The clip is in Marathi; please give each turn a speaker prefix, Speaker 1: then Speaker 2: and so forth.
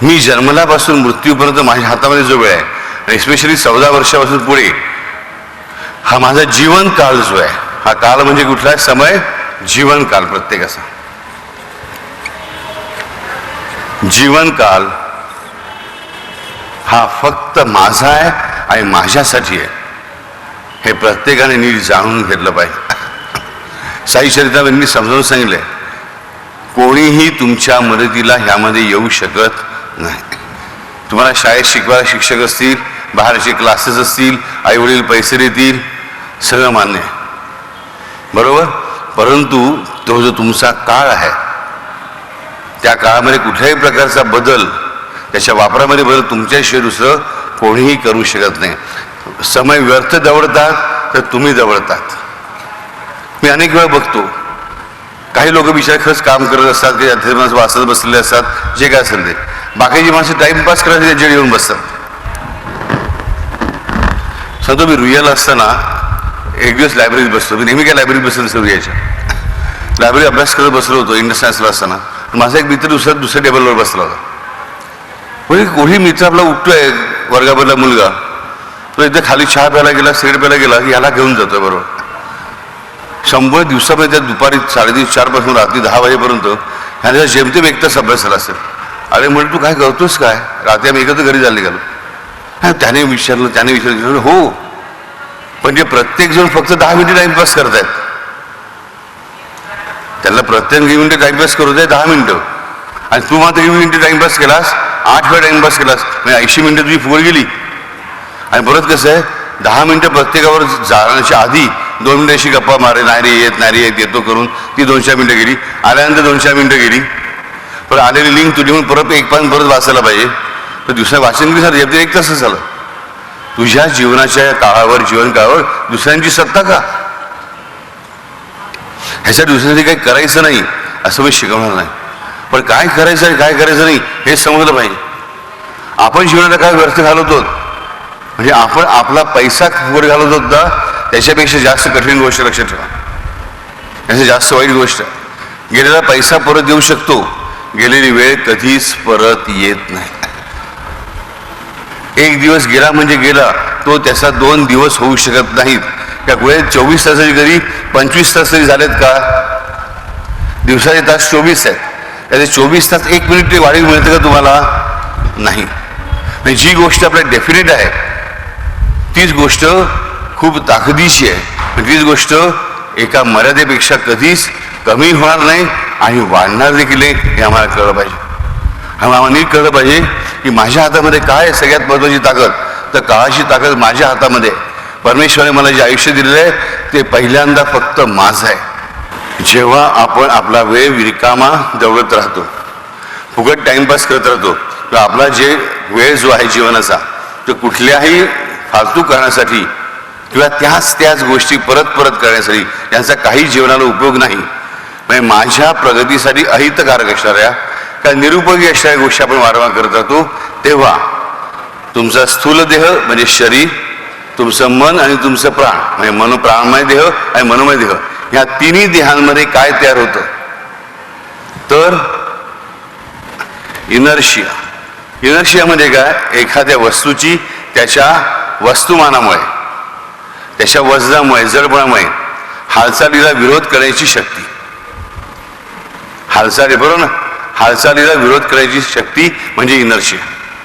Speaker 1: मी जन्मल्यापासून मृत्यूपर्यंत माझ्या हातामध्ये जो वेळ आहे आणि एस्पेशली चौदा वर्षापासून पुढे हा माझा जीवन काळ जो आहे हा काळ म्हणजे कुठला? समय जीवन काल प्रत्येकाचा. जीवन काल हा फक्त माझा आहे आणि माझ्यासाठी आहे. हे प्रत्येकाने नीट जाणून घेतलं पाहिजे. साई चरित्रामध्ये समजावून सांगितलंय कोणीही तुमच्या मदतीला ह्यामध्ये येऊ शकत नाही. तुम्हाला शाळेत शिकवायला शिक्षक असतील बाहेरचे क्लासेस असतील आईवडील पैसे देतील सगळं मान्य आहे. बरोबर? परंतु तो जो तुमचा काळ आहे त्या काळामध्ये कुठल्याही प्रकारचा बदल त्याच्या वापरामध्ये बदल तुमच्याशिवाय दुसरं कोणीही करू शकत नाही. समय व्यर्थ दवडतात तर तुम्ही दवडतात. मी अनेक वेळा बघतो काही लोक बिचारे खरंच काम करत असतात काही अध्यात्माचं वाचत बसलेले असतात जे काय असेल ते. बाकीची माणसं टाइमपास करायचं त्यांच्याकडे येऊन बसतात. सांगतो मी रुयाला असताना एक दिवस लायब्ररीत बसतो मी नेहमी काय लायब्ररीत बसलो सर रुयाच्या लायब्ररी अभ्यास करत बसलो होतो इंडस असताना. माझा एक मित्र दुसऱ्या दुसऱ्या टेबलवर बसला होता. म्हणजे कोणी मित्र आपला उठतोय वर्गामधला मुलगा. तो एकदा खाली चहा प्यायला गेला सिगरेट प्यायला गेला की याला घेऊन जातोय बरोबर. शंभर दिवसामध्ये त्या दुपारी साडेतीन चारपासून रात्री दहा वाजेपर्यंत ह्याचा जेमतेम एक अभ्यास झाला असेल. अरे म्हणजे तू काय करतोस काय? रात्री आम्ही एकत्र घरी झाले गेलो. हा त्याने विचारलं त्याने विचारलं हो म्हणजे प्रत्येक जण फक्त दहा मिनिटे टाइमपास करतायत. त्याला प्रत्येक मिनिटे टाइमपास करू दे दहा मिनिटं. आणि तू मात्र वीस मिनिटं टाइमपास केलास? आठ वेळा टाइमपास केलास. म्हणजे ऐंशी मिनिटं तुझी फुगड गेली. आणि परत कसं आहे दहा मिनिटं प्रत्येकावर जाण्याच्या आधी दोन मिनिटं अशी गप्पा मारे नाही रे येत नाही रे येत येतो करून. ती दोनशे मिनिटं गेली. आल्यानंतर दोनशे मिनटं मिनिटं गेली. पण आलेली लिंक तुझी म्हणून परत एक पान परत वाचायला पाहिजे. तर दुसऱ्या वाचन किती झालं एक तासच झालं. तुझ्या जीवनाच्या काळावर जीवन काळावर दुसऱ्यांची सत्ता का? ह्याच्या दुसऱ्यांनी काही करायचं नाही असं मी शिकवणार नाही. पण काय करायचं आणि काय करायचं नाही हे समजलं पाहिजे. आपण जीवनाला काय व्यर्थ घालवतो? म्हणजे आपण आपला पैसा वर घालवतो ना त्याच्यापेक्षा जास्त कठीण गोष्ट लक्षात ठेवा. याची जास्त वाईट गोष्ट. गेलेला पैसा परत देऊ शकतो. गेलेली वेळ कधीच परत येत नाही. एक दिवस गेला म्हणजे गेला तो त्याचा दोन दिवस होऊ शकत नाहीत. त्या वेळेत चोवीस तासाची जरी पंचवीस तास तरी झालेत का? दिवसाचे तास चोवीस आहेत. त्याचे चोवीस तास एक मिनिट ते वाढीव मिळते का तुम्हाला? नाही. म्हणजे जी गोष्ट आपल्या डेफिनेट आहे तीच गोष्ट खूप ताकदीची आहे. तीच गोष्ट एका मर्यादेपेक्षा कधीच कमी होणार नाही. आणि वाढणार देखील नाही हे आम्हाला कळलं पाहिजे. आम्हाला नीट कळलं पाहिजे की माझ्या हातामध्ये काय आहे सगळ्यात महत्त्वाची ताकद? तर काळाची ताकद माझ्या हातामध्ये. परमेश्वरने परमेश्वराने मला जे आयुष्य दिलेलं आहे ते पहिल्यांदा फक्त माझं आहे. जेव्हा आपण आपला वेळ रिकामा दौडत राहतो फुकट टाइमपास करत राहतो किंवा आपला जे वेळ जो आहे जीवनाचा तो कुठल्याही फालतू करण्यासाठी किंवा त्याच त्याच गोष्टी परत परत करण्यासाठी यांचा काही जीवनाला उपयोग नाही. म्हणजे माझ्या प्रगतीसाठी अहितकारक असणाऱ्या का निरुपयोगी असणाऱ्या गोष्टी आपण वारंवार करत राहतो. तेव्हा तुमचा स्थूल देह म्हणजे शरीर तुमचं मन आणि तुमचं प्राण म्हणजे मनो प्राणमय देह आणि मनोमय देह या तिन्ही देहांमध्ये काय तयार होतं? तर इनर्शिया. इनर्शिया म्हणजे काय? एखाद्या वस्तूची त्याच्या वस्तुमानामुळे त्याच्या वजनामुळे जडपणामुळे हालचालीला विरोध करण्याची शक्ती. हालचाली बरोबर ना हालचालीला विरोध करायची शक्ती म्हणजे इनर्शिया.